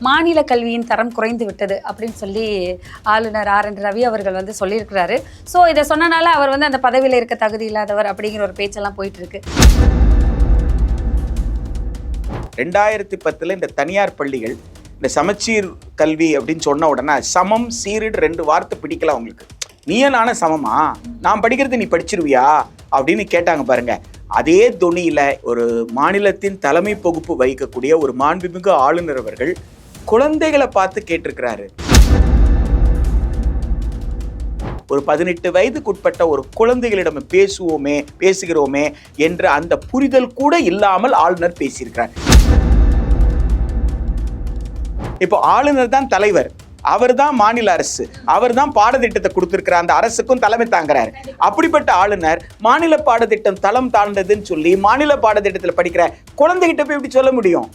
மாநில கல்வியின் தரம் குறைந்து விட்டது அப்படின்னு சொல்லி ஆளுநர் ஆர் என் ரவி அவர்கள் வந்து சொல்லியிருக்கிறாரு. ஸோ இதை சொன்னனால அவர் வந்து அந்த பதவியில் இருக்க தகுதி இல்லாதவர் அப்படிங்கிற ஒரு பேச்செல்லாம் போயிட்டு இருக்கு ரெண்டாயிரத்தி பத்தில் இந்த தனியார் பள்ளிகள் இந்த சமச்சீர் கல்வி அப்படின்னு சொன்ன உடனே சமம் சீருடு ரெண்டு வார்த்தை பிடிக்கல அவங்களுக்கு. நீயே நானே சமமா? நான் படிக்கிறது நீ படிச்சிருவியா? அப்படின்னு கேட்டாங்க பாருங்க. அதே துணியில ஒரு மாநிலத்தின் தலைமை பொகுப்பு வகிக்கக்கூடிய ஒரு மாண்புமிகு ஆளுநர் அவர்கள் குழந்தைகளை பார்த்து கேட்டிருக்கிறாரு. ஒரு பதினெட்டு வயதுக்குட்பட்ட ஒரு குழந்தைகளிடம் பேசுவோமே பேசுகிறோமே என்ற அந்த புரிதல் கூட இல்லாமல் ஆளுநர் பேசியிருக்கிறார். இப்போ ஆளுநர் தான் தலைவர். அவர் தான் மாநில அரசு. அவர் தான் பாடத்திட்டத்தை கொடுத்திருக்கிற அந்த அரசுக்கும் தலைமை தாங்குறாரு. அப்படிப்பட்ட ஆளுநர் மாநில பாடத்திட்டம் தளம் தாழ்ந்ததுன்னு சொல்லி மாநில பாடத்திட்டத்தில் படிக்கிற குழந்தைகிட்ட போய் இப்படி சொல்ல முடியும்?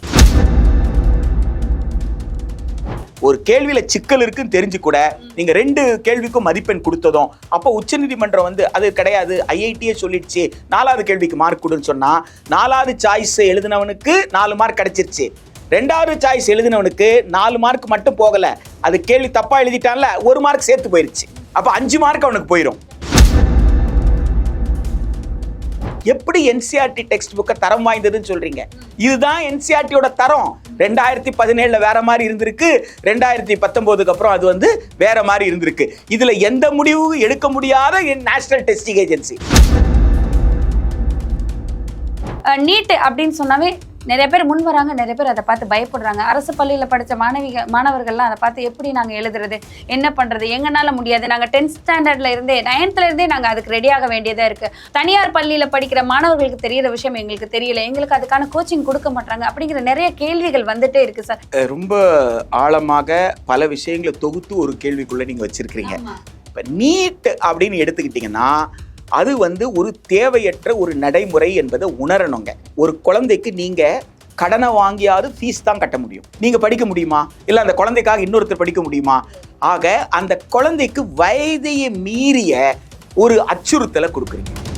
ஒரு கேள்வியில சிக்கல் இருக்குன்னு தெரிஞ்சு கூட நீங்க ரெண்டு கேள்விக்கும் மதிப்பெண் கொடுத்ததும் அப்போ உச்சநீதிமன்றம் வந்து அது கிடையாது ஐஐடியே சொல்லிடுச்சு நாலாவது கேள்விக்கு மார்க் கொடுன்னு சொன்னா நாலாவது சாய்ஸ் எழுதினவனுக்கு நாலு மார்க் கிடைச்சிருச்சு. ரெண்டாவது சாய்ஸ் எழுதினவனுக்கு நாலு மார்க் மட்டும் போகல. அது கேள்வி தப்பா எழுதிட்டான்ல ஒரு மார்க் சேர்த்து போயிருச்சு. அப்ப அஞ்சு மார்க் அவனுக்கு போயிடும் எப்படி என்சிஆர்டி டெக்ஸ்ட் புக்கை தரம் வாய்ந்ததுன்னு சொல்றீங்க. இதுதான் என்சிஆர்டியோட தரம். ரெண்டாயிரத்தி பதினேழுல வேற மாதிரி இருந்திருக்கு. ரெண்டாயிரத்தி பத்தொன்பதுக்கு அப்புறம் அது வந்து வேற மாதிரி இருந்திருக்கு. இதுல எந்த முடிவும் எடுக்க முடியாத நேஷனல் டெஸ்டிங் ஏஜென்சி நீட் அப்படின்னு சொன்னாவே நிறைய பேர் முன் வராங்க நிறைய பேர் அதை பார்த்து பயப்படுறாங்க. அரசு பள்ளியில் படித்த மாணவிகள் மாணவர்கள்லாம் அதை பார்த்து எப்படி நாங்கள் எழுதுறது என்ன பண்ணுறது எங்கனால முடியாது. நாங்கள் டென்த் ஸ்டாண்டர்ட்ல இருந்தே நைன்த்ல இருந்தே நாங்கள் அதுக்கு ரெடியாக வேண்டியதாக இருக்குது தனியார் பள்ளியில் படிக்கிற மாணவர்களுக்கு தெரியிற விஷயம் எங்களுக்கு தெரியல. எங்களுக்கு அதுக்கான கோச்சிங் கொடுக்க மாட்டாங்க அப்படிங்கிற நிறைய கேள்விகள் வந்துட்டே இருக்கு சார் ரொம்ப ஆழமாக பல விஷயங்களை தொகுத்து ஒரு கேள்விக்குள்ள நீங்க வச்சிருக்கிறீங்க. இப்ப நீட் அப்படின்னு எடுத்துக்கிட்டீங்கன்னா அது வந்து ஒரு தேவையற்ற ஒரு நடைமுறை என்பதை உணரணுங்க. ஒரு குழந்தைக்கு நீங்க கடனை வாங்கியாவது ஃபீஸ் தான் கட்ட முடியும். நீங்க படிக்க முடியுமா? இல்ல அந்த குழந்தைக்காக இன்னொருத்தர் படிக்க முடியுமா? ஆக அந்த குழந்தைக்கு வயதையை மீறிய ஒரு அச்சுறுத்தலை கொடுக்குறீங்க.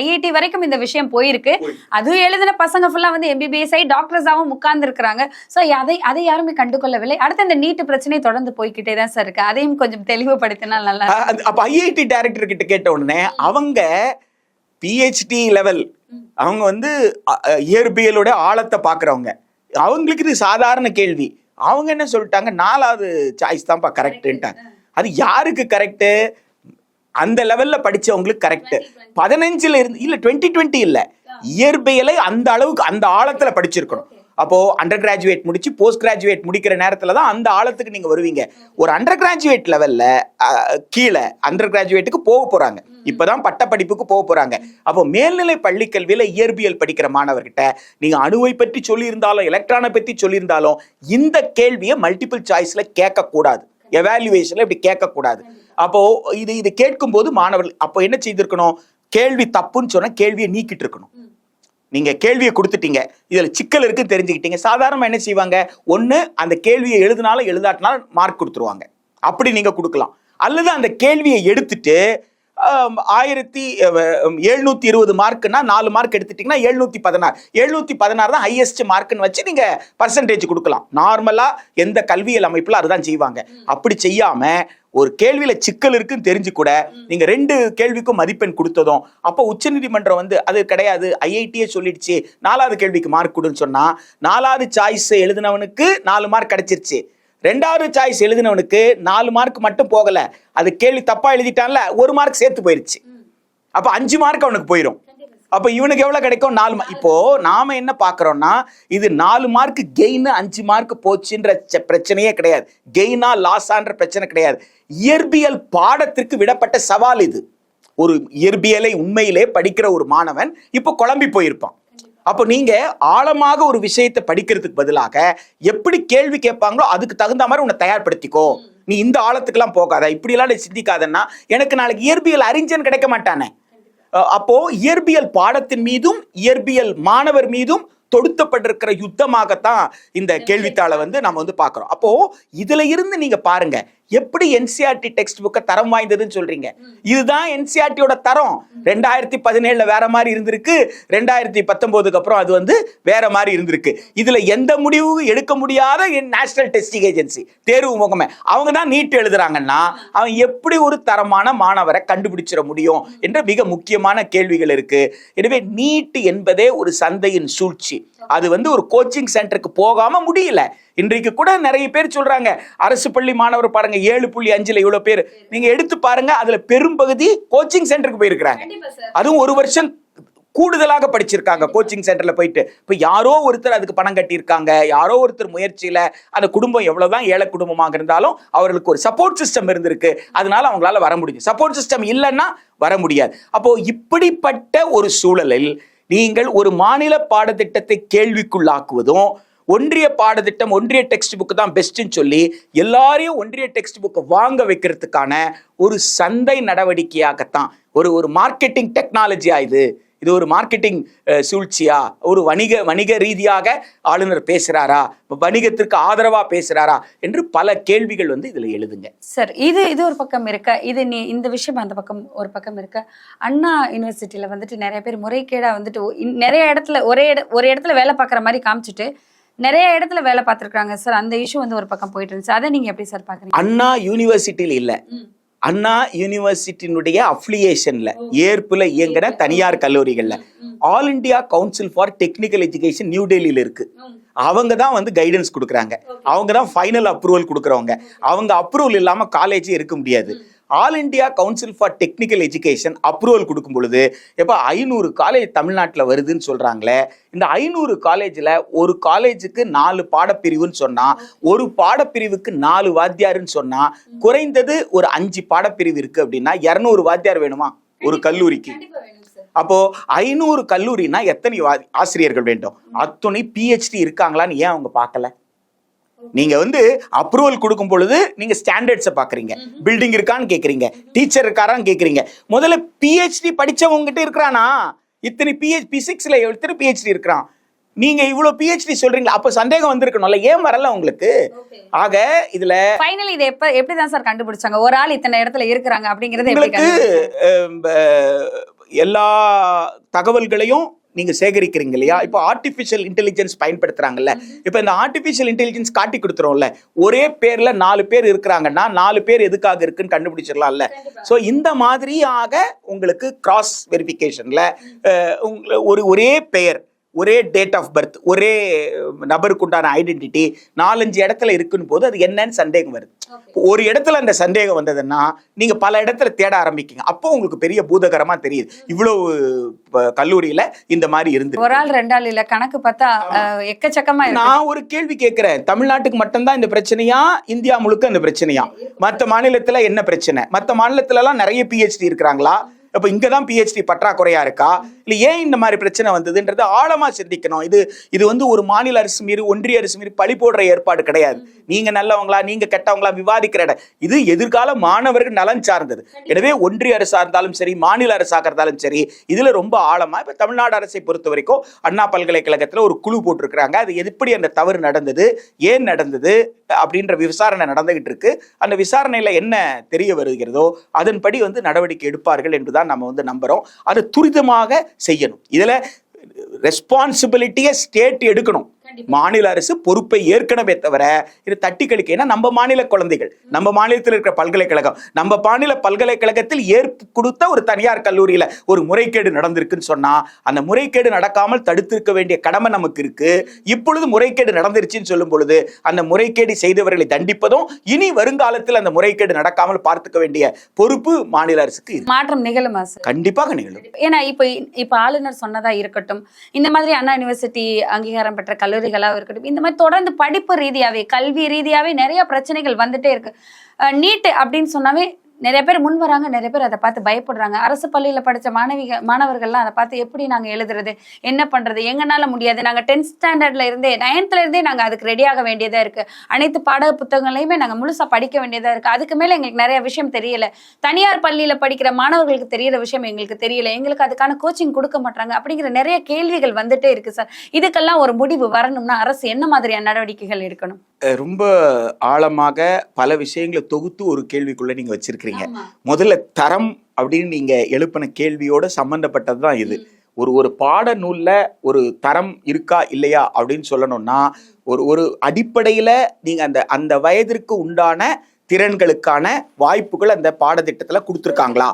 ஐஐடி வரைக்கும் இந்த விஷயம் போயிருக்கு. அதுவும் எழுதின பசங்க ஃபுல்லா வந்து எம்பிபிஎஸ் ஆகி டாக்டர்ஸாவும் உட்கார்ந்து இருக்கிறாங்க ஸோ அதை அதை யாருமே கண்டுகொள்ளவில்லை. அடுத்து இந்த நீட் பிரச்சனை தொடர்ந்து போய்கிட்டே தான் சார் இருக்கு. அதையும் கொஞ்சம் தெளிவுபடுத்தினா நல்லா அப்ப ஐஐடி டைரக்டர் கிட்ட கேட்ட உடனே அவங்க பிஹெச்டி லெவல் அவங்க வந்து இயற்பியலோட ஆழத்தை பாக்குறவங்க. அவங்களுக்கு இது சாதாரண கேள்வி. அவங்க என்ன சொல்லிட்டாங்க? நாலாவது சாய்ஸ் தான்ப்பா கரெக்டுன்ட்டாங்க அது யாருக்கு கரெக்டு அந்த லெவல்ல படிச்சவங்களுக்கு கரெக்ட் பதினஞ்சுல இருந்து இல்ல டுவெண்ட்டி டுவெண்ட்டி இல்ல. இயற்பியலை அந்த அளவுக்கு அந்த ஆழத்துல படிச்சிருக்கணும். அப்போ அண்டர் கிராஜுவேட் முடிச்சு போஸ்ட் கிராஜுவேட் முடிக்கிற நேரத்துல தான் அந்த ஆழத்துக்கு நீங்க வருவீங்க. ஒரு அண்டர் கிராஜுவேட் லெவல்ல கீழே அண்டர் கிராஜுவேட்டுக்கு போக போறாங்க. இப்பதான் பட்டப்படிப்புக்கு போக போறாங்க. அப்போ மேல்நிலை பள்ளி கல்வியில இயற்பியல் படிக்கிற மாணவர்கிட்ட நீங்க அணுவை பற்றி சொல்லியிருந்தாலும் எலக்ட்ரானை பற்றி சொல்லியிருந்தாலும் இந்த கேள்வியை மல்டிபிள் சாய்ஸ்ல கேட்க கூடாது எவாலுவேஷன்ல இப்படி கேட்கக்கூடாது. அப்போ இது இது கேட்கும்போது மாணவர்கள் அப்போ என்ன செய்திருக்கணும்? கேள்வி தப்புன்னு சொன்னா கேள்வியை நீக்கிட்டு இருக்கணும் நீங்க கேள்வியை கொடுத்துட்டீங்க. இதுல சிக்கல் இருக்குன்னு தெரிஞ்சுக்கிட்டீங்க. சாதாரணமா என்ன செய்வாங்க? ஒண்ணு அந்த கேள்வியை எழுதினாலும் எழுதாட்டினாலும் மார்க் கொடுத்துருவாங்க. அப்படி நீங்க கொடுக்கலாம். அல்லது அந்த கேள்வியை எடுத்துட்டு ஆயிரத்தி எழுநூத்தி இருபது மார்க்குன்னா நாலு மார்க் எடுத்துட்டீங்கன்னா எழுநூத்தி பதினாறு. எழுநூத்தி பதினாறு தான் ஹையஸ்ட் மார்க்னு வச்சு நீங்க பர்சன்டேஜ் கொடுக்கலாம். நார்மலா எந்த கல்வியல் அமைப்புல அதுதான் செய்வாங்க. அப்படி செய்யாம ஒரு கேள்வியில சிக்கல் இருக்குன்னு தெரிஞ்சு கூட நீங்க ரெண்டு கேள்விக்கும் மதிப்பெண் கொடுத்ததும் அப்போ உச்சநீதிமன்றம் வந்து அது கிடையாது. ஐஐடியே சொல்லிடுச்சு. நாலாவது கேள்விக்கு மார்க் கொடுன்னு சொன்னா நாலாவது சாய்ஸ் எழுதினவனுக்கு நாலு மார்க் கிடைச்சிருச்சு. ரெண்டாவது சாய்ஸ் எழுதினவனுக்கு நாலு மார்க் மட்டும் போகல. அது கேள்வி தப்பா எழுதிட்டான்ல ஒரு மார்க் சேர்த்து போயிருச்சு. அப்ப அஞ்சு மார்க் அவனுக்கு போயிடும் அப்ப இவனுக்கு எவ்வளவு கிடைக்கும்? நாலு மார்க் இப்போ நாம என்ன பாக்குறோம்னா இது நாலு மார்க் கெயின் அஞ்சு மார்க் போச்சுன்ற பிரச்சனையே கிடையாது. கெயினா லாஸான்ற பிரச்சனை கிடையாது. இயற்பியல் பாடத்திற்கு விடப்பட்ட சவால் இது. ஒரு இயற்பியலை உண்மையிலே படிக்கிற ஒரு மாணவன் இப்போ குழம்பி போயிருப்பான். அப்போ நீங்க ஆழமாக ஒரு விஷயத்தை படிக்கிறதுக்கு பதிலாக எப்படி கேள்வி கேட்பாங்களோ அதுக்கு தகுந்த மாதிரி உன்னை தயார்படுத்திக்கோ. நீ இந்த ஆழத்துக்கெல்லாம் போகாத. இப்படியெல்லாம் நீ சிந்திக்காதன்னா எனக்கு நாளைக்கு இயற்பியல் அறிஞன் கிடைக்க மாட்டானே. அப்போ இயற்பியல் பாடத்தின் மீதும் இயற்பியல் மாணவர் மீதும் தொடுத்தப்பட்டிருக்கிற யுத்தமாகத்தான் இந்த கேள்வித்தாளை வந்து நம்ம வந்து பார்க்குறோம். அப்போ இதுல இருந்து நீங்க பாருங்க எப்படி என்சிஆர்டி டெக்ஸ்ட் புக்கை தரம் வாய்ந்ததுன்னு சொல்றீங்க. இதுதான் என்சிஆர்டியோட தரம். ரெண்டாயிரத்தி பதினேழுல வேற மாதிரி இருந்திருக்கு. ரெண்டாயிரத்தி பத்தொன்பதுக்கு அப்புறம் அது வந்து வேற மாதிரி இருந்திருக்கு. இதுல எந்த முடிவும் எடுக்க முடியாத நேஷனல் டெஸ்டிங் ஏஜென்சி தேர்வு முகமே. அவங்க தான் நீட் எழுதுறாங்கன்னா அவன் எப்படி ஒரு தரமான மாணவரை கண்டுபிடிச்சிட முடியும் என்ற மிக முக்கியமான கேள்விகள் இருக்கு. எனவே நீட் என்பதே ஒரு சந்தையின் சூழ்ச்சி. அது வந்து ஒரு கோச்சிங் சென்டருக்கு போகாம முடியல. இன்றைக்கு கூட நிறைய பேர் சொல்றாங்க அரசு பள்ளி மாணவர் பாருங்க ஏழு புள்ளி அஞ்சுல இவ்வளவு பேர். நீங்க எடுத்து பாருங்க அதுல பெரும்பகுதி கோச்சிங் சென்டருக்கு போயிருக்கிறாங்க. அதுவும் ஒரு வருஷம் கூடுதலாக படிச்சிருக்காங்க கோச்சிங் சென்டர்ல போயிட்டு. இப்போ யாரோ ஒருத்தர் அதுக்கு பணம் கட்டியிருக்காங்க யாரோ ஒருத்தர் முயற்சியில அந்த குடும்பம் எவ்வளவுதான் ஏழை குடும்பமாக இருந்தாலும் அவர்களுக்கு ஒரு சப்போர்ட் சிஸ்டம் இருந்திருக்கு. அதனால அவங்களால வர முடியும். சப்போர்ட் சிஸ்டம் இல்லைன்னா வர முடியாது. அப்போ இப்படிப்பட்ட ஒரு சூழலில் நீங்கள் ஒரு மாநில பாடத்திட்டத்தை கேள்விக்குள்ளாக்குவதும் ஒன்றிய பாடத்திட்டம் ஒன்றிய டெக்ஸ்ட் புக்கு தான் பெஸ்ட்டுன்னு சொல்லி எல்லாரையும் ஒன்றிய டெக்ஸ்ட் புக்கை வாங்க வைக்கிறதுக்கான ஒரு சந்தை நடவடிக்கையாகத்தான் ஒரு ஒரு மார்க்கெட்டிங் டெக்னாலஜி இது. இது ஒரு மார்க்கெட்டிங் சூழ்ச்சியா? ஒரு வணிக வணிக ரீதியாக ஆளுநர் பேசுறாரா? வணிகத்திற்கு ஆதரவா பேசுறாரா? என்று பல கேள்விகள் வந்து இதுல எழுதுங்க. சார் இது இது ஒரு பக்கம் இருக்க. இது நீ இந்த விஷயம் அந்த பக்கம் ஒரு பக்கம் இருக்க. அண்ணா யூனிவர்சிட்டியில வந்துட்டு நிறைய பேர் முறைகேடா வந்துட்டு நிறைய இடத்துல ஒரே இட ஒரு இடத்துல வேலை பார்க்குற மாதிரி காமிச்சிட்டு நிறைய இடத்துல வேலை பார்த்துருக்காங்க சார் அந்த இஷ்யூ வந்து ஒரு பக்கம் போயிட்டு இருந்துச்சு. அதை நீங்க எப்படி சார் பாக்குறீங்க? அண்ணா யூனிவர்சிட்டியில் இல்ல. அண்ணா யூனிவர்சிட்டியினுடைய அஃபிலியேஷன்ல ஏற்புல இயங்குற தனியார் கல்லூரிகள்ல. All India Council for Technical Education New டெல்லியில இருக்கு. அவங்க தான் வந்து கைடன்ஸ் கொடுக்குறாங்க. அவங்க தான் ஃபைனல் அப்ரூவல் கொடுக்குறவங்க. அவங்க அப்ரூவல் இல்லாம காலேஜ் இருக்க முடியாது. All India Council for Technical Education approval கொடுக்கும் பொழுது எப்போ ஐநூறு காலேஜ் தமிழ்நாட்டில் வருதுன்னு சொல்றாங்களே இந்த ஐநூறு காலேஜில் ஒரு காலேஜுக்கு நாலு பாடப்பிரிவுன்னு சொன்னா ஒரு பாடப்பிரிவுக்கு நாலு வாத்தியாருன்னு சொன்னா குறைந்தது ஒரு அஞ்சு பாடப்பிரிவு இருக்கு அப்படின்னா இரநூறு வாத்தியார் வேணுமா? ஒரு கல்லூரிக்கு. அப்போ ஐநூறு கல்லூரினா எத்தனை ஆசிரியர்கள் வேண்டும்? அத்துணை பிஹெச்டி இருக்காங்களான்னு ஏன் அவங்க பார்க்கல? நீங்க வந்து அப்ரூவல் கொடுக்கும் பொழுது நீங்க ஸ்டாண்டர்ட்ஸை பாக்குறீங்க. பில்டிங் இருக்கான்னு கேக்குறீங்க. டீச்சர் இருக்காரான்னு கேக்குறீங்க. முதல்ல பிஹெச்டி படிச்சவங்க கிட்ட இருக்கிறானா? இத்தனை பிஹெச் பிசிக்ஸ்ல எத்தனை பிஹெச்டி இருக்கிறான்? நீங்க இவ்வளவு பிஹெச்டி சொல்றீங்களா? அப்ப சந்தேகம் வந்திருக்கணும்ல ஏன் வரல உங்களுக்கு? ஆக இதுல ஃபைனல் இதை எப்ப எப்படி தான் சார் கண்டுபிடிச்சாங்க? ஒரு ஆள் இத்தனை இடத்துல இருக்கிறாங்க அப்படிங்கறது உங்களுக்கு எல்லா தகவல்களையும் நீங்க சேகரிக்கிறீங்க இல்லையா? இப்போ ஆர்டிஃபிஷியல் இன்டெலிஜென்ஸ் பயன்படுத்துறாங்கல்ல. இப்போ இந்த ஆர்டிஃபிஷியல் இன்டெலிஜென்ஸ் காட்டி கொடுத்துருவோம்ல ஒரே பேர்ல நாலு பேர் இருக்கிறாங்கன்னா நாலு பேர் எதுக்காக இருக்குன்னு கண்டுபிடிச்சிடலாம்ல. ஸோ இந்த மாதிரியாக உங்களுக்கு கிராஸ் வெரிஃபிகேஷன்ல ஒரு ஒரே பெயர் ஒரே டேட் ஆஃப் பர்த் ஒரே நபருக்கு உண்டான ஐடென்டிட்டி நாலஞ்சு இடத்துல இருக்குன்னு போது அது என்னன்னு சந்தேகம் வருது. ஒரு இடத்துல அந்த சந்தேகம் வந்ததுன்னா நீங்க பல இடத்துல தேட ஆரம்பிக்கீங்க. அப்போ உங்களுக்கு பெரிய பூதகரமா தெரியுது. இவ்வளவு கல்லூரியில இந்த மாதிரி இருந்து ஒரு ஆள் ரெண்டு ஆள் இல்ல கணக்கு பார்த்தா அஹ், எக்கச்சக்கமா இருக்கு. நான் ஒரு கேள்வி கேட்கிறேன் தமிழ்நாட்டுக்கு மட்டும்தான் இந்த பிரச்சனையா? இந்தியா முழுக்க இந்த பிரச்சனையா? மற்ற மாநிலத்துல என்ன பிரச்சனை? மற்ற மாநிலத்துல எல்லாம் நிறைய பிஹெச்டி இருக்கிறாங்களா? இப்போ இங்கே தான் பிஹெச்டி பற்றாக்குறையாக இருக்கா? இல்லை ஏன் இந்த மாதிரி பிரச்சனை வந்ததுன்றது ஆழமாக சிந்திக்கணும். இது இது வந்து ஒரு மாநில அரசு மீது ஒன்றிய அரசு மீது பழி போடுற ஏற்பாடு கிடையாது. நீங்கள் நல்லவங்களா நீங்கள் கெட்டவங்களா விவாதிக்கிற இடம். இது எதிர்கால மாணவர்கள் நலன் சார்ந்தது. எனவே ஒன்றிய அரசாக இருந்தாலும் சரி மாநில அரசாக இருந்தாலும் சரி இதில் ரொம்ப ஆழமாக இப்போ தமிழ்நாடு அரசை பொறுத்த வரைக்கும் அண்ணா பல்கலைக்கழகத்தில் ஒரு குழு போட்டிருக்கிறாங்க. அது எப்படி அந்த தவறு நடந்தது ஏன் நடந்தது அப்படின்ற விசாரணை நடந்துகிட்டு இருக்கு. அந்த விசாரணையில் என்ன தெரிய வருகிறதோ அதன்படி வந்து நடவடிக்கை எடுப்பார்கள் என்றுதான் நம்ம வந்து நம்புறோம். அது துரிதமாக செய்யணும். இதுல ரெஸ்பான்சிபிலிட்டியை ஸ்டேட் எடுக்கணும். மாநில அரசு பொறுப்பை ஏற்கனவே தவிர இது தட்டி கழிக்க ஏன்னா நம்ம மாநில குழந்தைகள் நம்ம மாநிலத்தில் இருக்கிற பல்கலைக்கழகம் நம்ம மாநில பல்கலைக்கழகத்தில் ஏற்பு கொடுத்த ஒரு தனியார் கல்லூரியில ஒரு முறைகேடு நடந்திருக்குன்னு சொன்னா அந்த முறைகேடு நடக்காமல் தடுத்திருக்க வேண்டிய கடமை நமக்கு இருக்கு. இப்பொழுது முறைகேடு நடந்துருச்சுன்னு சொல்லும் பொழுது அந்த முறைகேடு செய்தவர்களை தண்டிப்பதும் இனி வருங்காலத்தில் அந்த முறைகேடு நடக்காமல் பார்த்துக்க வேண்டிய பொறுப்பு மாநில அரசுக்கு மாற்றம் நிகழுமா கண்டிப்பாக நிகழும். ஏன்னா இப்போ இப்போ ஆளுநர் சொன்னதா இருக்கட்டும் இந்த மாதிரி அண்ணா யூனிவர்சிட்டி அங்கீகாரம் பெற்ற கல்லூரிகளாக இருக்கட்டும். இந்த மாதிரி தொடர்ந்து படிப்பு ரீதியாகவே கல்வி ரீதியாகவே நிறைய பிரச்சனைகள் வந்துட்டே இருக்கு. நீட் அப்படின்னு சொன்னாவே நிறைய பேர் முன் வராங்க நிறைய பேர் அதை பார்த்து பயப்படுறாங்க. அரசு பள்ளியில் படித்த மாணவிக மாணவர்கள்லாம் அதை பார்த்து எப்படி நாங்கள் எழுதுறது என்ன பண்ணுறது எங்கனால முடியாது. நாங்கள் டென்த் ஸ்டாண்டர்ட்ல இருந்தே நைன்த்ல இருந்தே அதுக்கு ரெடியாக வேண்டியதாக இருக்குது அனைத்து பாட புத்தகங்களையுமே நாங்கள் முழுசா படிக்க வேண்டியதாக இருக்குது அதுக்கு மேலே எங்களுக்கு நிறைய விஷயம் தெரியல. தனியார் பள்ளியில் படிக்கிற மாணவர்களுக்கு தெரியிற விஷயம் எங்களுக்கு தெரியல. எங்களுக்கு அதுக்கான கோச்சிங் கொடுக்க மாட்டாங்க அப்படிங்கிற நிறைய கேள்விகள் வந்துட்டே இருக்குது சார் இதுக்கெல்லாம் ஒரு முடிவு வரணும்னா அரசு என்ன மாதிரியான நடவடிக்கைகள் எடுக்கணும்? ரொம்ப ஆழமாக பல விஷயங்களை தொகுத்து ஒரு கேள்விக்குள்ளே நீங்கள் நீங்க வச்சிருக்கிறீங்க முதல்ல தரம் அப்படின்னு நீங்க எழுப்பின கேள்வியோட சம்பந்தப்பட்டது தான் இது ஒரு ஒரு பாட நூல்ல ஒரு தரம் இருக்கா இல்லையா அப்படின்னு சொல்லணும்னா ஒரு ஒரு அடிப்படையில நீங்க அந்த அந்த வயதிற்கு உண்டான திறன்களுக்கான வாய்ப்புகள் அந்த பாடத்திட்டத்துல கொடுத்துருக்காங்களா?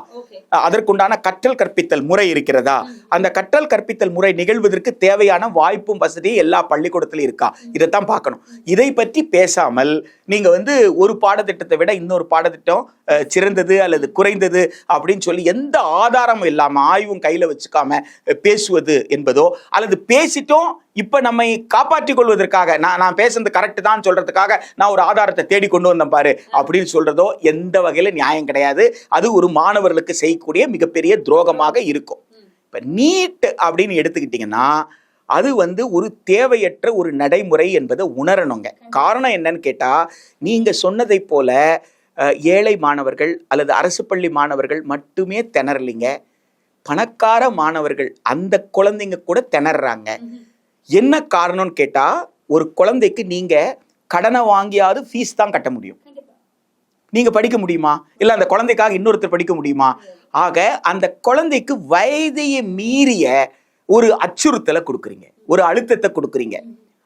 அதற்குண்டான கற்றல் கற்பித்தல் முறை இருக்கிறதா? அந்த கற்றல் கற்பித்தல் முறை நிகழ்வதற்கு தேவையான வாய்ப்பும் வசதியும் எல்லா பள்ளிக்கூடத்திலும் இருக்கா? இதைத்தான் பார்க்கணும். இதை பற்றி பேசாமல் நீங்க வந்து ஒரு பாடத்திட்டத்தை விட இன்னொரு பாடத்திட்டம் சிறந்தது அல்லது குறைந்தது அப்படின்னு சொல்லி எந்த ஆதாரமும் இல்லாம ஆய்வும் கையில வச்சுக்காம பேசுவது என்பதோ அல்லது பேசிட்டோம் இப்போ நம்மை காப்பாற்றிக் கொள்வதற்காக நான் நான் பேசுறது கரெக்டு தான் சொல்றதுக்காக நான் ஒரு ஆதாரத்தை தேடி கொண்டு வந்தேன் பாரு அப்படின்னு சொல்றதோ எந்த வகையில நியாயம் கிடையாது. அது ஒரு மாணவர்களுக்கு செய்யக்கூடிய மிகப்பெரிய துரோகமாக இருக்கும். இப்போ நீட் அப்படின்னு எடுத்துக்கிட்டீங்கன்னா அது வந்து ஒரு தேவையற்ற ஒரு நடைமுறை என்பதை உணரணுங்க. காரணம் என்னன்னு கேட்டா நீங்க சொன்னதை போல ஏழை மாணவர்கள் அல்லது அரசு பள்ளி மாணவர்கள் மட்டுமே திணறலிங்க. பணக்கார மாணவர்கள் அந்த குழந்தைங்க கூட திணறாங்க. என்ன காரணம்னு கேட்டால் ஒரு குழந்தைக்கு நீங்கள் கடனை வாங்கியாவது ஃபீஸ் தான் கட்ட முடியும். நீங்கள் படிக்க முடியுமா? இல்லை அந்த குழந்தைக்காக இன்னொருத்தர் படிக்க முடியுமா? ஆக அந்த குழந்தைக்கு வயதையை மீறிய ஒரு அச்சுறுத்தலை கொடுக்குறீங்க. ஒரு அழுத்தத்தை கொடுக்குறீங்க.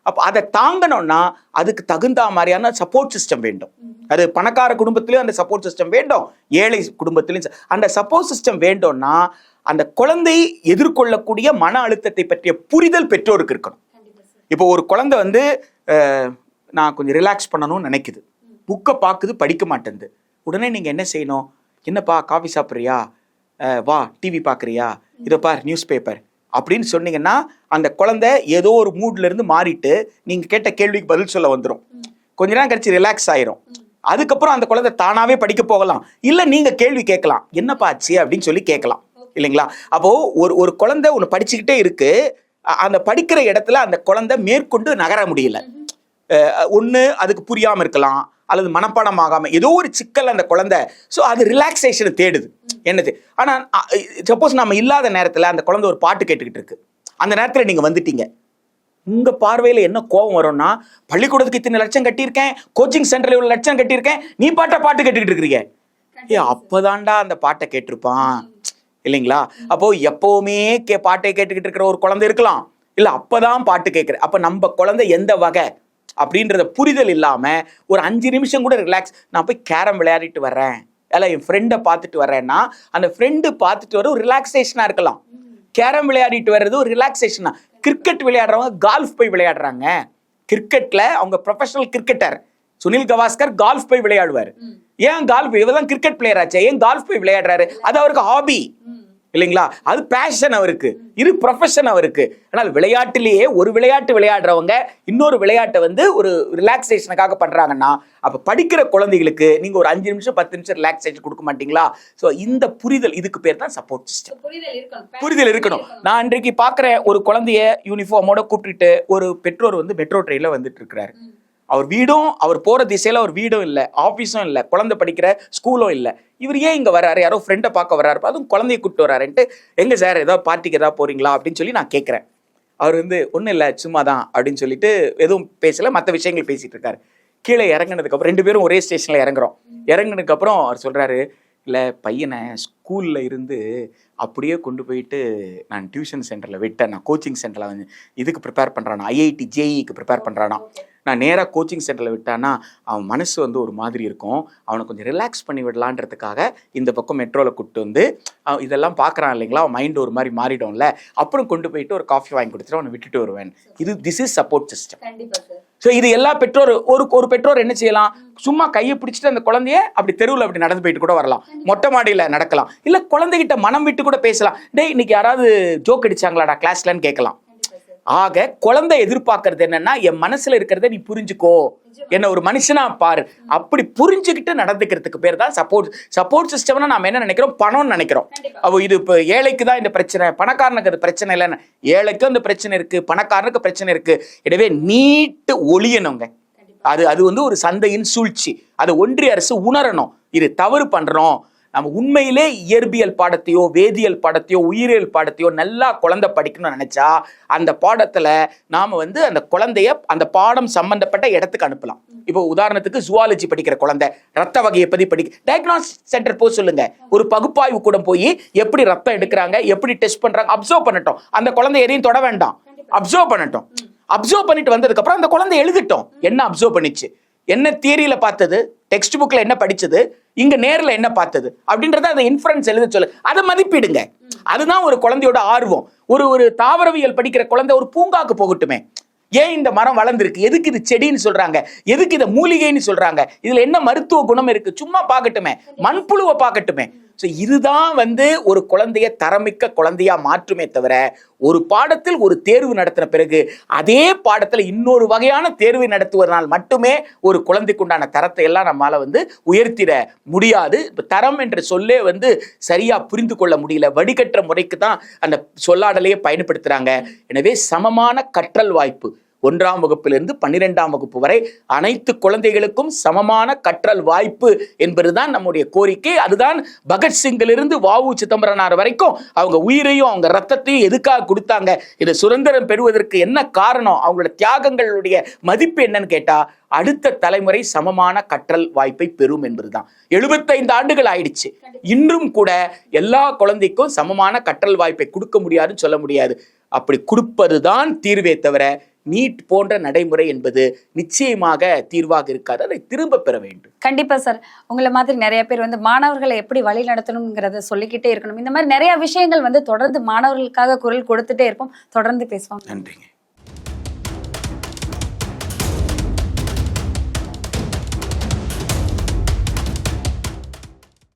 அப்போ அதை தாங்கணும்னா அதுக்கு தகுந்த மாதிரியான சப்போர்ட் சிஸ்டம் வேண்டும். அது பணக்கார குடும்பத்திலையும் அந்த சப்போர்ட் சிஸ்டம் வேண்டும். ஏழை குடும்பத்திலையும் அந்த சப்போர்ட் சிஸ்டம் வேண்டும்னா அந்த குழந்தை எதிர்கொள்ளக்கூடிய மன அழுத்தத்தை பற்றிய புரிதல் பெற்றோருக்கு இருக்கணும். இப்போ ஒரு குழந்தை வந்து நான் கொஞ்சம் ரிலாக்ஸ் பண்ணணும்னு நினைக்குது. புக்கை பார்க்குது படிக்க மாட்டேங்குது உடனே நீங்கள் என்ன செய்யணும்? என்னப்பா காஃபி சாப்பிட்றியா? வா டிவி பார்க்குறியா? இதை பார் நியூஸ் பேப்பர் அப்படின்னு சொன்னீங்கன்னா அந்த குழந்தை ஏதோ ஒரு மூட்லேருந்து மாறிட்டு நீங்கள் கேட்ட கேள்விக்கு பதில் சொல்ல வந்துடும் கொஞ்ச நேரம் கழிச்சு ரிலாக்ஸ் ஆயிரும். அதுக்கப்புறம் அந்த குழந்தை தானாவே படிக்க போகலாம். இல்லை நீங்கள் கேள்வி கேட்கலாம். என்னப்பா ஆச்சு? அப்படின்னு சொல்லி கேட்கலாம். இல்லைங்களா? அப்போ ஒரு ஒரு குழந்தை ஒன்று படிச்சுக்கிட்டே இருக்கு. அந்த படிக்கிற இடத்துல அந்த குழந்தை மேற்கொண்டு நகர முடியல. ஒன்று அதுக்கு புரியாம இருக்கலாம் அல்லது மனப்பாடம் ஆகாம ஏதோ ஒரு சிக்கல் அந்த குழந்தை ஸோ அது ரிலாக்ஸேஷனை தேடுது. என்னது? ஆனால் சப்போஸ் நம்ம இல்லாத நேரத்தில் அந்த குழந்தை ஒரு பாட்டு கேட்டுக்கிட்டு இருக்கு. அந்த நேரத்தில் நீங்கள் வந்துட்டீங்க. உங்க பார்வையில என்ன கோபம் வரும்னா பள்ளிக்கூடத்துக்கு இத்தனை லட்சம் கட்டியிருக்கேன் கோச்சிங் சென்டர்ல இவ்வளவு லட்சம் கட்டியிருக்கேன் நீ பாட்டா பாட்டு கேட்டுக்கிட்டு இருக்கிறீங்க. ஏ அப்பதான்டா அந்த பாட்டை கேட்டிருப்பான். இல்லைங்களா? அப்போ எப்பவுமே கே பாட்டை கேட்டுக்கிட்டு இருக்கிற ஒரு குழந்தை இருக்கலாம். இல்ல அப்பதான் பாட்டு கேட்கிற அப்ப நம்ம குழந்தை எந்த வகை அப்படின்றத புரிதல் இல்லாம ஒரு அஞ்சு நிமிஷம் கூட ரிலாக்ஸ் நான் போய் கேரம் விளையாடிட்டு வர்றேன். இல்ல என் ஃப்ரெண்டை பார்த்துட்டு வர்றேன்னா அந்த ஃப்ரெண்டு பார்த்துட்டு வர ஒரு ரிலாக்ஸேஷனா இருக்கலாம். கேரம் விளையாடிட்டு வர்றது ஒரு ரிலாக்ஸேஷனா கிரிக்கெட் விளையாடுறவங்க கால்ஃப் போய் விளையாடுறாங்க. கிரிக்கெட்ல அவங்க professional cricketer Sunil Gavaskar golf போய் விளையாடுவார். ஏன் கால்ஃப் இவதான் கிரிக்கெட் பிளேயர் ஆச்சே. ஏன் கால்ஃப் போய் விளையாடுறாரு? அது அவருக்கு ஹாபி இல்லைங்களா? அது பேஷன் அவருக்கு. இது ப்ரொஃபஷன் அவருக்கு. ஆனால் விளையாட்டிலேயே ஒரு விளையாட்டு விளையாடுறவங்க இன்னொரு விளையாட்டை வந்து ஒரு ரிலாக்ஸேஷனுக்காக பண்றாங்கன்னா அப்ப படிக்கிற குழந்தைகளுக்கு நீங்க ஒரு அஞ்சு நிமிஷம் பத்து நிமிஷம் ரிலாக்ஸேஷன் கொடுக்க மாட்டீங்களா? ஸோ இந்த புரிதல் இதுக்கு பேர் தான் சப்போர்ட் சிஸ்டம் புரிதல் இருக்கணும். நான் அன்றைக்கு பார்க்குற ஒரு குழந்தைய யூனிஃபார்மோட கூப்பிட்டுட்டு ஒரு பெற்றோர் வந்து மெட்ரோ ட்ரெயினில் வந்துட்டு இருக்கிறாரு. அவர் வீடும் அவர் போகிற திசையில் அவர் வீடும் இல்லை ஆஃபீஸும் இல்லை குழந்தை படிக்கிற ஸ்கூலும் இல்லை. இவர் ஏன் இங்கே வராரு யாரோ ஃப்ரெண்டை பார்க்க வராரு அதுவும் குழந்தைய கூப்பிட்டு வராருன்ட்டு எங்கே சார் ஏதோ பார்ட்டிக்கு ஏதாவது போகிறீங்களா அப்படின்னு சொல்லி நான் கேட்குறேன். அவர் வந்து ஒன்றும் இல்லை சும்மா தான் அப்படின்னு சொல்லிட்டு எதுவும் பேசலை மற்ற விஷயங்கள் பேசிகிட்டு இருக்காரு. கீழே இறங்கினதுக்கப்புறம் ரெண்டு பேரும் ஒரே ஸ்டேஷனில் இறங்குறோம். இறங்கினதுக்கப்புறம் அவர் சொல்கிறாரு இல்லை பையனை ஸ்கூல்ல இருந்து அப்படியே கொண்டு போயிட்டு நான் டியூஷன் சென்டர்ல விட்டேன். நான் கோச்சிங் சென்டர்ல வந்து இதுக்கு ப்ரிப்பேர் பண்றானா? ஐஐடி ஜேஇக்கு ப்ரிப்பேர் பண்றானா? நான் நேராக கோச்சிங் சென்டரில் விட்டானா அவன் மனசு வந்து ஒரு மாதிரி இருக்கும். அவனை கொஞ்சம் ரிலாக்ஸ் பண்ணி விடலான்றதுக்காக இந்த பக்கம் மெட்ரோவில் கூப்பிட்டு வந்து அவன் இதெல்லாம் பார்க்குறான் இல்லைங்களா? அவன் மைண்ட் ஒரு மாதிரி மாறிடும்ல. அப்புறம் கொண்டு போயிட்டு ஒரு காஃபி வாங்கி கொடுத்துட்டு அவனை விட்டுட்டு வருவேன். இது this is support system so இது எல்லா பெற்றோர் ஒரு ஒரு பெற்றோர் என்ன செய்யலாம்? சும்மா கையை பிடிச்சிட்டு அந்த குழந்தைய அப்படி தெருவில் அப்படி நடந்து போயிட்டு கூட வரலாம். மொட்டை மாடியில் நடக்கலாம். இல்லை குழந்தைகிட்ட மனம் விட்டு கூட பேசலாம். டேய் இன்னைக்கு யாராவது ஜோக் அடிச்சாங்களாடா கிளாஸ்லன்னு கேட்கலாம். ஆக குழந்தை எதிர்பார்க்கறது என்னன்னா என் மனசுல இருக்கிறத நீ புரிஞ்சுக்கோ. என்ன ஒரு மனுஷனா பாரு. அப்படி புரிஞ்சுக்கிட்டு நடந்துக்கிறதுக்கு பேர் தான் சப்போர்ட் சப்போர்ட் சிஸ்டம்னா நாம என்ன நினைக்கிறோம்? பணம்னு நினைக்கிறோம். அப்போ இது இப்போ ஏழைக்கு தான் இந்த பிரச்சனை பணக்காரனுக்கு அது பிரச்சனை இல்லைன்னு. ஏழைக்கும் அந்த பிரச்சனை இருக்கு பணக்காரனுக்கு பிரச்சனை இருக்கு. எனவே நீட்டு ஒளியணுங்க அது அது வந்து ஒரு சந்தையின் சூழ்ச்சி. அதை ஒன்றிய அரசு உணரணும். இது தவறு பண்றோம். நம்ம உண்மையிலே இயற்பியல் பாடத்தையோ வேதியியல் பாடத்தையோ உயிரியல் பாடத்தையோ நல்லா குழந்தை படிக்கணும்னு நினைச்சா அந்த பாடத்துல நாம வந்து அந்த குழந்தைய அந்த பாடம் சம்பந்தப்பட்ட இடத்துக்கு அனுப்பலாம். இப்போ உதாரணத்துக்கு ஜுவாலஜி படிக்கிற குழந்தை ரத்த வகையை பத்தி படிக்க டயக்னாஸ்டிக் சென்டர் போய் சொல்லுங்க. ஒரு பகுப்பாய்வு கூட போய் எப்படி ரத்தம் எடுக்கிறாங்க எப்படி டெஸ்ட் பண்றாங்க அப்சர்வ் பண்ணட்டும். அந்த குழந்தை எதையும் தொட வேண்டாம். அப்சர்வ் பண்ணட்டும். அப்சர்வ் பண்ணிட்டு வந்ததுக்கு அப்புறம் அந்த குழந்தை எழுதிட்டோம். என்ன அப்சர்வ் பண்ணிச்சு? என்ன தியரியில பார்த்தது? டெக்ஸ்ட் புக்கில் என்ன படித்தது இங்கே நேரில் என்ன பார்த்தது? அப்படின்றத அந்த இன்ஃபரன்ஸ் எழுத சொல்லு. அதை மதிப்பிடுங்க. அதுதான் ஒரு குழந்தையோட ஆர்வம். ஒரு ஒரு தாவரவியல் படிக்கிற குழந்தை ஒரு பூங்காக்கு போகட்டுமே. ஏன் இந்த மரம் வளர்ந்துருக்கு? எதுக்கு இது செடின்னு சொல்றாங்க. எதுக்கு இதை மூலிகைன்னு சொல்றாங்க. இதுல என்ன மருத்துவ குணம் இருக்கு? சும்மா பார்க்கட்டுமே. மண்புழுவை பார்க்கட்டுமே. ஸோ இதுதான் வந்து ஒரு குழந்தைய தரமிக்க குழந்தையா மாற்றுமே தவிர ஒரு பாடத்தில் ஒரு தேர்வு நடத்தின பிறகு அதே பாடத்தில் இன்னொரு வகையான தேர்வை நடத்துவதனால் மட்டுமே ஒரு குழந்தைக்குண்டான தரத்தை எல்லாம் நம்மளால் வந்து உயர்த்திட முடியாது. இப்போ தரம் என்ற சொல்லே வந்து சரியாக புரிந்து கொள்ள முடியல. வடிகட்டுற முறைக்கு தான் அந்த சொல்லாடலையே பயன்படுத்துகிறாங்க எனவே சமமான கற்றல் வாய்ப்பு ஒன்றாம் வகுப்பிலிருந்து பன்னிரெண்டாம் வகுப்பு வரை அனைத்து குழந்தைகளுக்கும் சமமான கற்றல் வாய்ப்பு என்பதுதான் நம்முடைய கோரிக்கை. அதுதான் பகத்சிங்கிலிருந்து வாவு சிதம்பரனார் வரைக்கும் அவங்க உயிரையும் அவங்க ரத்தத்தையும் எதுக்காக கொடுத்தாங்க? இது சுதந்திரம் பெறுவதற்கு என்ன காரணம்? அவங்களோட தியாகங்களுடைய மதிப்பு என்னன்னு கேட்டா அடுத்த தலைமுறை சமமான கற்றல் வாய்ப்பை பெறும் என்பதுதான். எழுபத்தைந்து ஆண்டுகள் ஆயிடுச்சு. இன்றும் கூட எல்லா குழந்தைக்கும் சமமான கற்றல் வாய்ப்பை கொடுக்க முடியாதுன்னு சொல்ல முடியாது. அப்படி கொடுப்பதுதான் தீர்வே தவிர நீட் போன்ற நடைமுறை என்பது நிச்சயமாக தீர்வாக இருக்காது. அதை திரும்ப பெற வேண்டும். கண்டிப்பா சார். உங்களை மாதிரி நிறைய பேர் வந்து மாணவர்களை எப்படி வழி நடத்தணுங்கிறத சொல்லிக்கிட்டே இருக்கணும். இந்த மாதிரி நிறைய விஷயங்கள் வந்து தொடர்ந்து மாணவர்களுக்காக குரல் கொடுத்துட்டே இருப்போம். தொடர்ந்து பேசுவோம். நன்றிங்க.